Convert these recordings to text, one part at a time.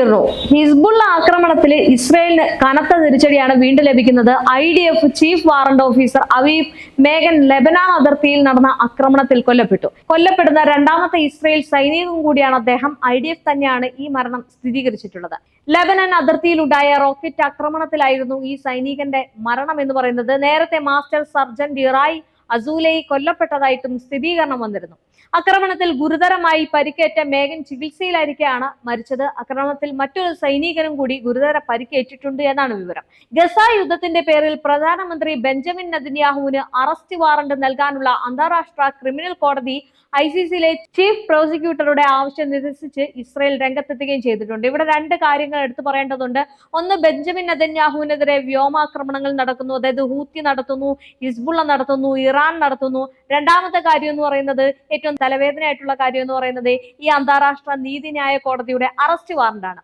ഉയർന്നു. ഹിസ്ബുൾ ആക്രമണത്തിൽ ഇസ്രയേലിന് കനത്ത തിരിച്ചടിയാണ് വീണ്ടും ലഭിക്കുന്നത്. I D F chief warrant officer അവീഫ് മേഗൻ ലെബനാൻ അതിർത്തിയിൽ നടന്ന ആക്രമണത്തിൽ കൊല്ലപ്പെട്ടു. കൊല്ലപ്പെടുന്ന രണ്ടാമത്തെ ഇസ്രയേൽ സൈനികം കൂടിയാണ് അദ്ദേഹം. ഐ ഡി എഫ് തന്നെയാണ് ഈ മരണം സ്ഥിരീകരിച്ചിട്ടുള്ളത്. ലെബനൻ അതിർത്തിയിലുണ്ടായ റോക്കറ്റ് ആക്രമണത്തിലായിരുന്നു ഈ സൈനികന്റെ മരണം എന്ന് പറയുന്നത്. നേരത്തെ മാസ്റ്റർ സർജന്റ് ഇറായി അസൂലൈ കൊല്ലപ്പെട്ടതായിട്ടും സ്ഥിരീകരണം വന്നിരുന്നു. ആക്രമണത്തിൽ ഗുരുതരമായി പരിക്കേറ്റ മേഘൻ ചികിത്സയിലായിരിക്കെയാണ് മരിച്ചത്. ആക്രമണത്തിൽ മറ്റൊരു സൈനികനും കൂടി ഗുരുതര പരിക്കേറ്റിട്ടുണ്ട് എന്നാണ് വിവരം. ഗസ യുദ്ധത്തിന്റെ പേരിൽ പ്രധാനമന്ത്രി ബെഞ്ചമിൻ നദിന്യാഹുവിന് അറസ്റ്റ് വാറണ്ട് നൽകാനുള്ള അന്താരാഷ്ട്ര ക്രിമിനൽ കോടതി ഐ സി സിയിലെ ചീഫ് പ്രോസിക്യൂട്ടറുടെ ആവശ്യം നിരസിച്ച് ഇസ്രയേൽ രംഗത്തെത്തുകയും ചെയ്തിട്ടുണ്ട്. ഇവിടെ രണ്ട് കാര്യങ്ങൾ എടുത്തു പറയേണ്ടതുണ്ട്. ഒന്ന് ബെഞ്ചമിൻ നദന്യാഹുവിനെതിരെ വ്യോമാക്രമണങ്ങൾ നടക്കുന്നു. അതായത് ഹൂത്തി നടത്തുന്നു ഹിസ്ബുള്ള നടത്തുന്നു ഇറാൻ നടത്തുന്നു. രണ്ടാമത്തെ കാര്യം എന്ന് പറയുന്നത് ഏറ്റവും തലവേദനയായിട്ടുള്ള കാര്യം എന്ന് പറയുന്നത് ഈ അന്താരാഷ്ട്ര നീതിന്യായ കോടതിയുടെ അറസ്റ്റ് വാറണ്ടാണ്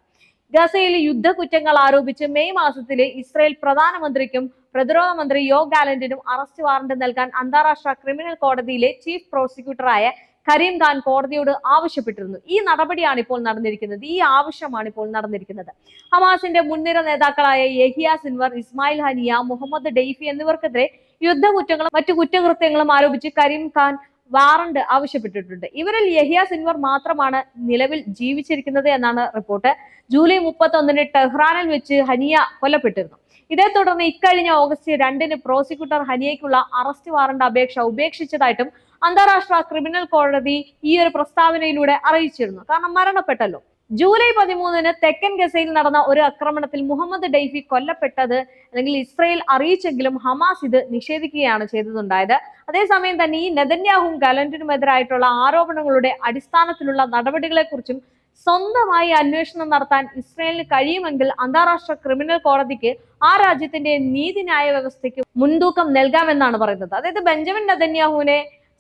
ഗസയിൽ യുദ്ധക്കുറ്റങ്ങൾ ആരോപിച്ച് മെയ് മാസത്തിൽ ഇസ്രയേൽ പ്രധാനമന്ത്രിക്കും പ്രതിരോധ മന്ത്രി യോ ഗാലന്റിനും അറസ്റ്റ് വാറണ്ട് നൽകാൻ അന്താരാഷ്ട്ര ക്രിമിനൽ കോടതിയിലെ ചീഫ് പ്രോസിക്യൂട്ടറായ കരീം ഖാൻ കോടതിയോട് ആവശ്യപ്പെട്ടിരുന്നു. ഈ നടപടിയാണ് ഇപ്പോൾ നടന്നിരിക്കുന്നത്. ഈ ആവശ്യമാണ് ഇപ്പോൾ നടന്നിരിക്കുന്നത്. ഹമാസിന്റെ മുൻനിര നേതാക്കളായ Yahya Sinwar Ismail Haniyeh Mohammed Deif എന്നിവർക്കെതിരെ യുദ്ധകുറ്റങ്ങളും മറ്റു കുറ്റകൃത്യങ്ങളും ആരോപിച്ച് കരീം ഖാൻ വാറണ്ട് ആവശ്യപ്പെട്ടിട്ടുണ്ട്. ഇവരിൽ യഹിയ സിൻവർ മാത്രമാണ് നിലവിൽ ജീവിച്ചിരിക്കുന്നത് എന്നാണ് റിപ്പോർട്ട്. ജൂലൈ മുപ്പത്തി ഒന്നിന് ടെഹ്റാനിൽ വെച്ച് ഹനിയ കൊല്ലപ്പെട്ടിരുന്നു. ഇതേ തുടർന്ന് ഇക്കഴിഞ്ഞ ഓഗസ്റ്റ് രണ്ടിന് പ്രോസിക്യൂട്ടർ ഹനിയയ്ക്കുള്ള അറസ്റ്റ് വാറണ്ട് അപേക്ഷ ഉപേക്ഷിച്ചതായിട്ടും അന്താരാഷ്ട്ര ക്രിമിനൽ കോടതി ഈ ഒരു പ്രസ്താവനയിലൂടെ അറിയിച്ചിരുന്നു. കാരണം മരണപ്പെട്ടല്ലോ. ജൂലൈ പതിമൂന്നിന് തെക്കൻ ഗസയിൽ നടന്ന ഒരു ആക്രമണത്തിൽ മുഹമ്മദ് ഡെയ്ഫി കൊല്ലപ്പെട്ടത് അല്ലെങ്കിൽ ഇസ്രയേൽ അറിയിച്ചെങ്കിലും ഹമാസ് ഇത് നിഷേധിക്കുകയാണ് ചെയ്തതുണ്ടായത്. അതേസമയം തന്നെ ഈ നെതന്യാഹും ഗലന്റിനുമെതിരായിട്ടുള്ള ആരോപണങ്ങളുടെ അടിസ്ഥാനത്തിലുള്ള നടപടികളെക്കുറിച്ചും സ്വന്തമായി അന്വേഷണം നടത്താൻ ഇസ്രയേലിന് കഴിയുമെങ്കിൽ അന്താരാഷ്ട്ര ക്രിമിനൽ കോടതിക്ക് ആ രാജ്യത്തിന്റെ നീതിന്യായ വ്യവസ്ഥയ്ക്ക് മുൻതൂക്കം നൽകാമെന്നാണ് പറയുന്നത്. അതായത് ബെഞ്ചമിൻ നെതന്യാഹുവിനെ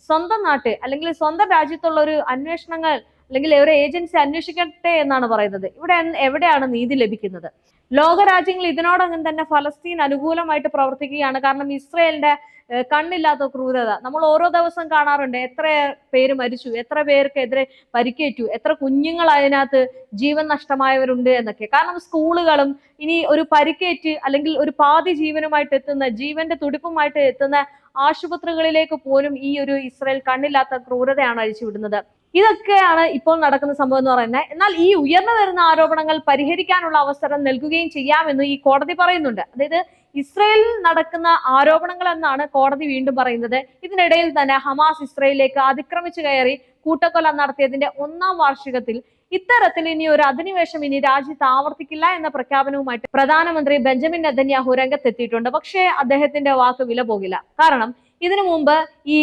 സ്വന്തം നാട്ട് അല്ലെങ്കിൽ സ്വന്തം രാജ്യത്തുള്ള ഒരു അന്വേഷണങ്ങൾ അല്ലെങ്കിൽ ഒരു ഏജൻസി അന്വേഷിക്കട്ടെ എന്നാണ് പറയുന്നത്. ഇവിടെ എവിടെയാണ് നീതി ലഭിക്കുന്നത്? ലോകരാജ്യങ്ങൾ ഇതിനോടകം തന്നെ ഫലസ്തീൻ അനുകൂലമായിട്ട് പ്രവർത്തിക്കുകയാണ്. കാരണം ഇസ്രയേലിന്റെ കണ്ണില്ലാത്ത ക്രൂരത. നമ്മൾ ഓരോ ദിവസം കാണാറുണ്ട് എത്ര പേര് മരിച്ചു എത്ര പേർക്കെതിരെ പരിക്കേറ്റു എത്ര കുഞ്ഞുങ്ങൾ അതിനകത്ത് ജീവൻ നഷ്ടമായവരുണ്ട് എന്നൊക്കെ. കാരണം സ്കൂളുകളും ഇനി ഒരു പരിക്കേറ്റ് അല്ലെങ്കിൽ ഒരു പാതി ജീവനുമായിട്ട് എത്തുന്ന ജീവന്റെ തുടിപ്പുമായിട്ട് എത്തുന്ന ആശുപത്രികളിലേക്ക് പോലും ഈ ഒരു ഇസ്രയേൽ കണ്ണില്ലാത്ത ക്രൂരതയാണ് അഴിച്ചുവിടുന്നത്. ഇതൊക്കെയാണ് ഇപ്പോൾ നടക്കുന്ന സംഭവം എന്ന് പറയുന്നത്. എന്നാൽ ഈ ഉയർന്നു വരുന്ന ആരോപണങ്ങൾ പരിഹരിക്കാനുള്ള അവസരം നൽകുകയും ചെയ്യാമെന്ന് ഈ കോടതി പറയുന്നുണ്ട്. അതായത് ഇസ്രയേലിൽ നടക്കുന്ന ആരോപണങ്ങൾ എന്നാണ് കോടതി വീണ്ടും പറയുന്നത്. ഇതിനിടയിൽ തന്നെ ഹമാസ് ഇസ്രയേലിലേക്ക് അതിക്രമിച്ചു കയറി കൂട്ടക്കൊല നടത്തിയതിന്റെ ഒന്നാം വാർഷികത്തിൽ ഇത്തരത്തിൽ ഇനി ഒരു അധിനിവേശം ഇനി രാജ്യത്ത് ആവർത്തിക്കില്ല എന്ന പ്രഖ്യാപനവുമായിട്ട് പ്രധാനമന്ത്രി ബെഞ്ചമിൻ നെതന്യാഹു രംഗത്തെത്തിയിട്ടുണ്ട്. പക്ഷേ അദ്ദേഹത്തിന്റെ വാക്ക് വില പോകില്ല. കാരണം ഇതിനു മുമ്പ് ഈ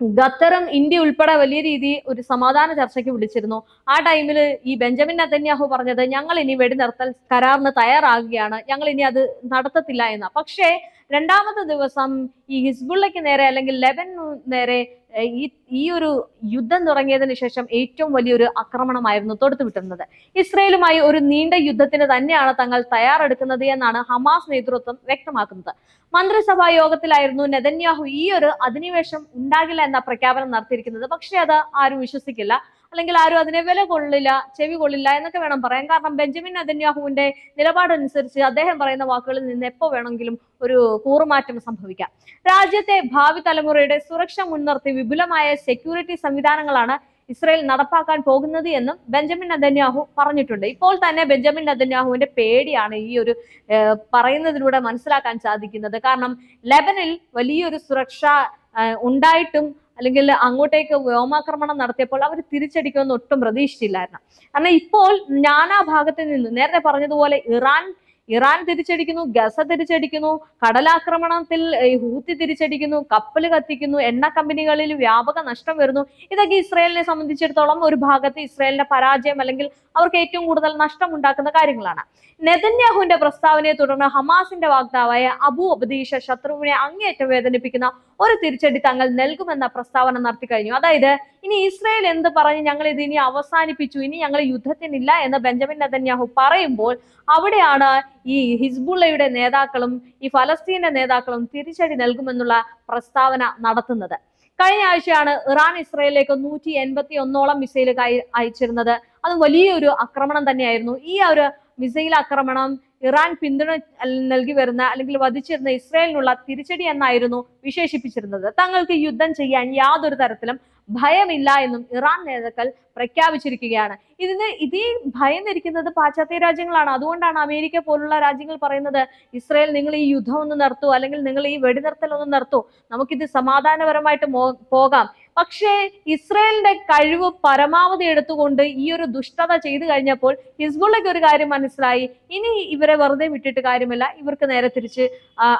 ഖത്തറും ഇന്ത്യ ഉൾപ്പെടെ വലിയ രീതി ഒരു സമാധാന ചർച്ചയ്ക്ക് വിളിച്ചിരുന്നു. ആ ടൈമിൽ ഈ ബെഞ്ചമിൻ നെതന്യാഹു പറഞ്ഞത് ഞങ്ങൾ ഇനി വെടിനിർത്തൽ കരാറിന് തയ്യാറാകുകയാണ്. ഞങ്ങൾ ഇനി അത് നടത്തത്തില്ല എന്ന്. പക്ഷേ രണ്ടാമത്തെ ദിവസം ഈ ഹിസ്ബുള്ളയ്ക്ക് നേരെ അല്ലെങ്കിൽ ലെബൻ നേരെ ഈ ഈ ഒരു യുദ്ധം തുടങ്ങിയതിന് ശേഷം ഏറ്റവും വലിയൊരു ആക്രമണമായിരുന്നു തൊടുത്തുവിട്ടിരുന്നത് ഇസ്രയേലുമായി ഒരു നീണ്ട യുദ്ധത്തിന് തന്നെയാണ് തങ്ങൾ തയ്യാറെടുക്കുന്നത് എന്നാണ് ഹമാസ് നേതൃത്വം വ്യക്തമാക്കുന്നത്. മന്ത്രിസഭാ യോഗത്തിലായിരുന്നു നെതന്യാഹു ഈ ഒരു അധിനിവേശം ഉണ്ടാകില്ല എന്ന പ്രഖ്യാപനം നടത്തിയിരിക്കുന്നത്. പക്ഷേ അത് ആരും വിശ്വസിക്കില്ല. അല്ലെങ്കിൽ ആരും അതിനെ വില കൊള്ളില്ല ചെവി കൊള്ളില്ല എന്നൊക്കെ വേണം പറയാൻ. കാരണം ബെഞ്ചമിൻ അതന്യാഹുവിന്റെ നിലപാടനുസരിച്ച് അദ്ദേഹം പറയുന്ന വാക്കുകളിൽ നിന്ന് എപ്പോ വേണമെങ്കിലും ഒരു കൂറുമാറ്റം സംഭവിക്കാം. രാജ്യത്തെ ഭാവി തലമുറയുടെ സുരക്ഷ മുൻനിർത്തി വിപുലമായ സെക്യൂരിറ്റി സംവിധാനങ്ങളാണ് ഇസ്രയേൽ നടപ്പാക്കാൻ പോകുന്നത് എന്നും ബെഞ്ചമിൻ നദന്യാഹു പറഞ്ഞിട്ടുണ്ട്. ഇപ്പോൾ തന്നെ ബെഞ്ചമിൻ നദന്യാഹുവിന്റെ പേടിയാണ് ഈ ഒരു പറയുന്നതിലൂടെ മനസ്സിലാക്കാൻ സാധിക്കുന്നത്. കാരണം ലെബനിൽ വലിയൊരു സുരക്ഷ ഉണ്ടായിട്ടും അല്ലെങ്കിൽ അങ്ങോട്ടേക്ക് വ്യോമാക്രമണം നടത്തിയപ്പോൾ അവർ തിരിച്ചടിക്കുമെന്ന് ഒട്ടും പ്രതീക്ഷിച്ചില്ലായിരുന്നു. കാരണം ഇപ്പോൾ നാനാ ഭാഗത്ത് നിന്ന് നേരത്തെ പറഞ്ഞതുപോലെ ഇറാൻ ഇറാൻ തിരിച്ചടിക്കുന്നു ഗസ തിരിച്ചടിക്കുന്നു കടലാക്രമണത്തിൽ ഹൂത്തി തിരിച്ചടിക്കുന്നു കപ്പൽ കത്തിക്കുന്നു എണ്ണ കമ്പനികളിൽ വ്യാപക നഷ്ടം വരുന്നു. ഇതൊക്കെ ഇസ്രയേലിനെ സംബന്ധിച്ചിടത്തോളം ഒരു ഭാഗത്ത് ഇസ്രയേലിന്റെ പരാജയം അല്ലെങ്കിൽ അവർക്ക് ഏറ്റവും കൂടുതൽ നഷ്ടം ഉണ്ടാക്കുന്ന കാര്യങ്ങളാണ്. നെതന്യാഹുവിന്റെ പ്രസ്താവനയെ തുടർന്ന് ഹമാസിന്റെ വാഗ്ദാവായ അബു അബദീഷ ശത്രുവിനെ അങ്ങേയറ്റം വേദനിപ്പിക്കുന്ന ഒരു തിരിച്ചടി തങ്ങൾ നൽകുമെന്ന പ്രസ്താവന നടത്തി കഴിഞ്ഞു. അതായത് ഇനി ഇസ്രയേൽ എന്ത് പറഞ്ഞ് ഞങ്ങൾ ഇത് ഇനി അവസാനിപ്പിച്ചു ഇനി ഞങ്ങൾ യുദ്ധത്തിനില്ല എന്ന് ബെഞ്ചമിൻ നെതന്യാഹു പറയുമ്പോൾ അവിടെയാണ് ഈ ഹിസ്ബുള്ളയുടെ നേതാക്കളും ഈ ഫലസ്തീന്റെ നേതാക്കളും തിരിച്ചടി നൽകുമെന്നുള്ള പ്രസ്താവന നടത്തുന്നത്. കഴിഞ്ഞ ആഴ്ചയാണ് ഇറാൻ ഇസ്രയേലിലേക്ക് നൂറ്റി എൺപത്തി ഒന്നോളം മിസൈലുകൾ അയച്ചിരുന്നത്. അത് വലിയൊരു ആക്രമണം തന്നെയായിരുന്നു. ഈ ഒരു മിസൈൽ ആക്രമണം ഇറാൻ പിന്തുണ നൽകി വരുന്ന അല്ലെങ്കിൽ വധിച്ചിരുന്ന ഇസ്രയേലിനുള്ള തിരിച്ചടി എന്നായിരുന്നു വിശേഷിപ്പിച്ചിരുന്നത്. തങ്ങൾക്ക് യുദ്ധം ചെയ്യാൻ യാതൊരു തരത്തിലും ഭയമില്ല എന്നും ഇറാൻ നേതാക്കൾ പ്രഖ്യാപിച്ചിരിക്കുകയാണ്. ഇതിന് ഇതേ ഭയന്നിരിക്കുന്നത് പാശ്ചാത്യ രാജ്യങ്ങളാണ്. അതുകൊണ്ടാണ് അമേരിക്ക പോലുള്ള രാജ്യങ്ങൾ പറയുന്നത് ഇസ്രയേൽ നിങ്ങൾ ഈ യുദ്ധം ഒന്ന് നിർത്തൂ അല്ലെങ്കിൽ നിങ്ങൾ ഈ വെടിനിർത്തൽ ഒന്ന് നിർത്തൂ. നമുക്കിത് സമാധാനപരമായിട്ട് പോകാം. പക്ഷേ ഇസ്രയേലിന്റെ കഴിവ് പരമാവധി എടുത്തുകൊണ്ട് ഈ ഒരു ദുഷ്ടത ചെയ്തു കഴിഞ്ഞപ്പോൾ ഹിസ്ബുള്ളയ്ക്ക് ഒരു കാര്യം മനസ്സിലായി. ഇനി ഇവരെ വെറുതെ വിട്ടിട്ട് കാര്യമില്ല. ഇവർക്ക് നേരെ തിരിച്ച്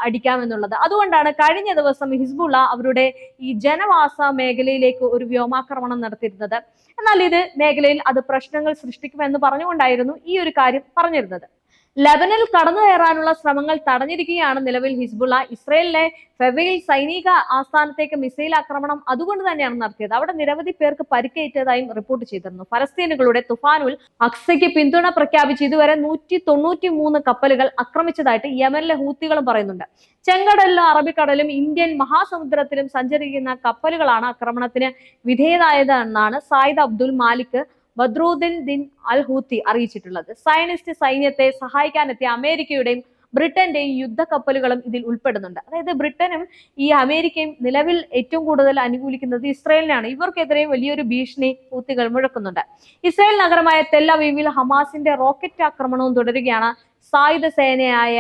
അടിക്കാമെന്നുള്ളത്. അതുകൊണ്ടാണ് കഴിഞ്ഞ ദിവസം ഹിസ്ബുള്ള അവരുടെ ഈ ജനവാസ മേഖലയിലേക്ക് ഒരു വ്യോമാക്രമണം നടത്തിയിരുന്നത്. എന്നാൽ ഇത് മേഖലയിൽ അത് പ്രശ്നങ്ങൾ സൃഷ്ടിക്കുമെന്ന് പറഞ്ഞുകൊണ്ടായിരുന്നു ഈ ഒരു കാര്യം പറഞ്ഞിരുന്നത്. ലബനിൽ കടന്നു കയറാനുള്ള ശ്രമങ്ങൾ തടഞ്ഞിരിക്കുകയാണ് നിലവിൽ ഹിസ്ബുള്ള. ഇസ്രയേലിലെ ഫെവയിൽ സൈനിക ആസ്ഥാനത്തേക്ക് മിസൈൽ ആക്രമണം അതുകൊണ്ട് തന്നെയാണ് നടത്തിയത്. അവിടെ നിരവധി പേർക്ക് പരിക്കേറ്റതായും റിപ്പോർട്ട് ചെയ്തിരുന്നു. ഫലസ്തീനുകളുടെ തുഫാനുൽ അക്സയ്ക്ക് പിന്തുണ പ്രഖ്യാപിച്ച് ഇതുവരെ നൂറ്റി തൊണ്ണൂറ്റി മൂന്ന് കപ്പലുകൾ ആക്രമിച്ചതായിട്ട് യമനിലെ ഹൂത്തികളും പറയുന്നുണ്ട്. ചെങ്കടലിലും അറബിക്കടലും ഇന്ത്യൻ മഹാസമുദ്രത്തിലും സഞ്ചരിക്കുന്ന കപ്പലുകളാണ് ആക്രമണത്തിന് വിധേയതായതെന്നാണ് Sayyid Abdul Malik Badruddin din al Houthi അറിയിച്ചിട്ടുള്ളത്. സയനിസ്റ്റ് സൈന്യത്തെ സഹായിക്കാനെത്തിയ അമേരിക്കയുടെയും ബ്രിട്ടന്റെയും യുദ്ധക്കപ്പലുകളും ഇതിൽ ഉൾപ്പെടുന്നുണ്ട്. അതായത് ബ്രിട്ടനും ഈ അമേരിക്കയും നിലവിൽ ഏറ്റവും കൂടുതൽ അനുകൂലിക്കുന്നത് ഇസ്രയേലിനാണ്. ഇവർക്കെതിരെ വലിയൊരു ഭീഷണി ഹൂത്തികൾ മുഴക്കുന്നുണ്ട്. ഇസ്രയേൽ നഗരമായ തെല്ലവീവിൽ ഹമാസിന്റെ റോക്കറ്റ് ആക്രമണവും തുടരുകയാണ് സായുധ സേനയായ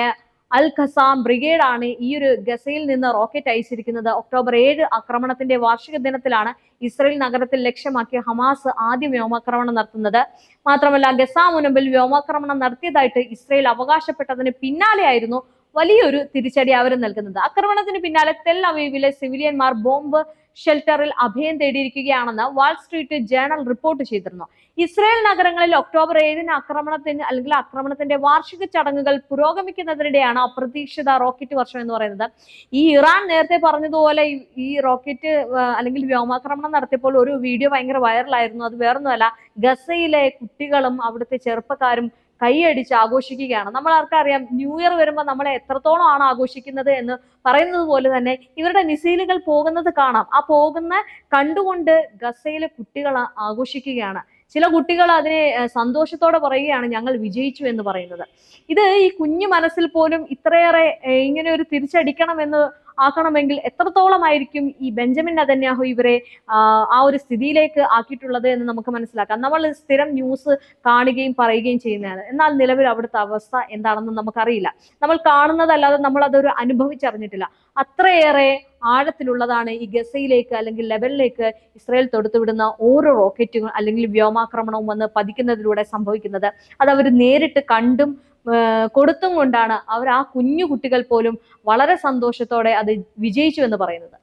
അൽ ഖസാം ബ്രിഗേഡാണ് ഈ ഒരു ഗസയിൽ നിന്ന് റോക്കറ്റ് അയച്ചിരിക്കുന്നത്. ഒക്ടോബർ ഏഴ് ആക്രമണത്തിന്റെ വാർഷിക ദിനത്തിലാണ് ഇസ്രയേൽ നഗരത്തിൽ ലക്ഷ്യമാക്കി ഹമാസ് ആദ്യ വ്യോമാക്രമണം നടത്തുന്നത്. മാത്രമല്ല ഗസ മുനമ്പിൽ വ്യോമാക്രമണം നടത്തിയതായിട്ട് ഇസ്രയേൽ അവകാശപ്പെട്ടതിന് പിന്നാലെയായിരുന്നു വലിയൊരു തിരിച്ചടി അവർ നൽകുന്നത്. ആക്രമണത്തിന് പിന്നാലെ തെൽ അവീവിലെ സിവിലിയന്മാർ ബോംബ് ഷെൽട്ടറിൽ അഭയം തേടിയിരിക്കുകയാണെന്ന് വാൾ സ്ട്രീറ്റ് ജേണൽ റിപ്പോർട്ട് ചെയ്തിരുന്നു. ഇസ്രയേൽ നഗരങ്ങളിൽ ഒക്ടോബർ ഏഴിന് ആക്രമണത്തിന് അല്ലെങ്കിൽ ആക്രമണത്തിന്റെ വാർഷിക ചടങ്ങുകൾ പുരോഗമിക്കുന്നതിനിടെയാണ് അപ്രതീക്ഷിത റോക്കറ്റ് വർഷം എന്ന് പറയുന്നത്. ഈ ഇറാൻ നേരത്തെ പറഞ്ഞതുപോലെ ഈ- റോക്കറ്റ് അല്ലെങ്കിൽ വ്യോമാക്രമണം നടത്തിയപ്പോൾ ഒരു വീഡിയോ ഭയങ്കര വൈറലായിരുന്നു അത് വേറൊന്നുമല്ല ഗസയിലെ കുട്ടികളും അവിടുത്തെ ചെറുപ്പക്കാരും കൈയടിച്ച് ആഘോഷിക്കുകയാണ്. നമ്മൾ ആർക്കറിയാം ന്യൂ ഇയർ വരുമ്പോൾ നമ്മൾ എത്രത്തോളം ആണ് ആഘോഷിക്കുന്നത് എന്ന് പറയുന്നത് പോലെ തന്നെ ഇവരുടെ മിസൈലുകൾ പോകുന്നത് കാണാം. ആ പോകുന്ന കണ്ടുകൊണ്ട് ഗസയിലെ കുട്ടികൾ ആഘോഷിക്കുകയാണ്. ചില കുട്ടികൾ അതിനെ സന്തോഷത്തോടെ പറയുകയാണ് ഞങ്ങൾ വിജയിച്ചു എന്ന് പറയുന്നത്. ഇത് ഈ കുഞ്ഞു മനസ്സിൽ പോലും ഇത്രയേറെ ഇങ്ങനെ ഒരു തിരിച്ചടിക്കണമെന്ന് ആക്കണമെങ്കിൽ എത്രത്തോളമായിരിക്കും ഈ ബെഞ്ചമിൻ നതന്യാഹു ഇവരെ ആ, ഒരു സ്ഥിതിയിലേക്ക് ആക്കിയിട്ടുള്ളത് എന്ന് നമുക്ക് മനസ്സിലാക്കാം. നമ്മൾ സ്ഥിരം ന്യൂസ് കാണുകയും പറയുകയും ചെയ്യുന്നതാണ്. എന്നാൽ നിലവിൽ അവിടുത്തെ അവസ്ഥ എന്താണെന്ന് നമുക്കറിയില്ല. നമ്മൾ കാണുന്നതല്ലാതെ നമ്മൾ അതൊരു അനുഭവിച്ചറിഞ്ഞിട്ടില്ല. അത്രയേറെ ആഴത്തിലുള്ളതാണ് ഈ ഗസയിലേക്ക് അല്ലെങ്കിൽ ലെബനിലേക്ക് ഇസ്രായേൽ തൊടുത്തുവിടുന്ന ഓരോ റോക്കറ്റുകൾ അല്ലെങ്കിൽ വ്യോമാക്രമണവും വന്ന് പതിക്കുന്നതിലൂടെ സംഭവിക്കുന്നത്. അത് അവർ നേരിട്ട് കണ്ടും കൊടുത്തും കൊണ്ടാണ് അവർ ആ കുഞ്ഞു കുട്ടികൾ പോലും വളരെ സന്തോഷത്തോടെ അത് വിജയിച്ചു എന്ന് പറയുന്നത്.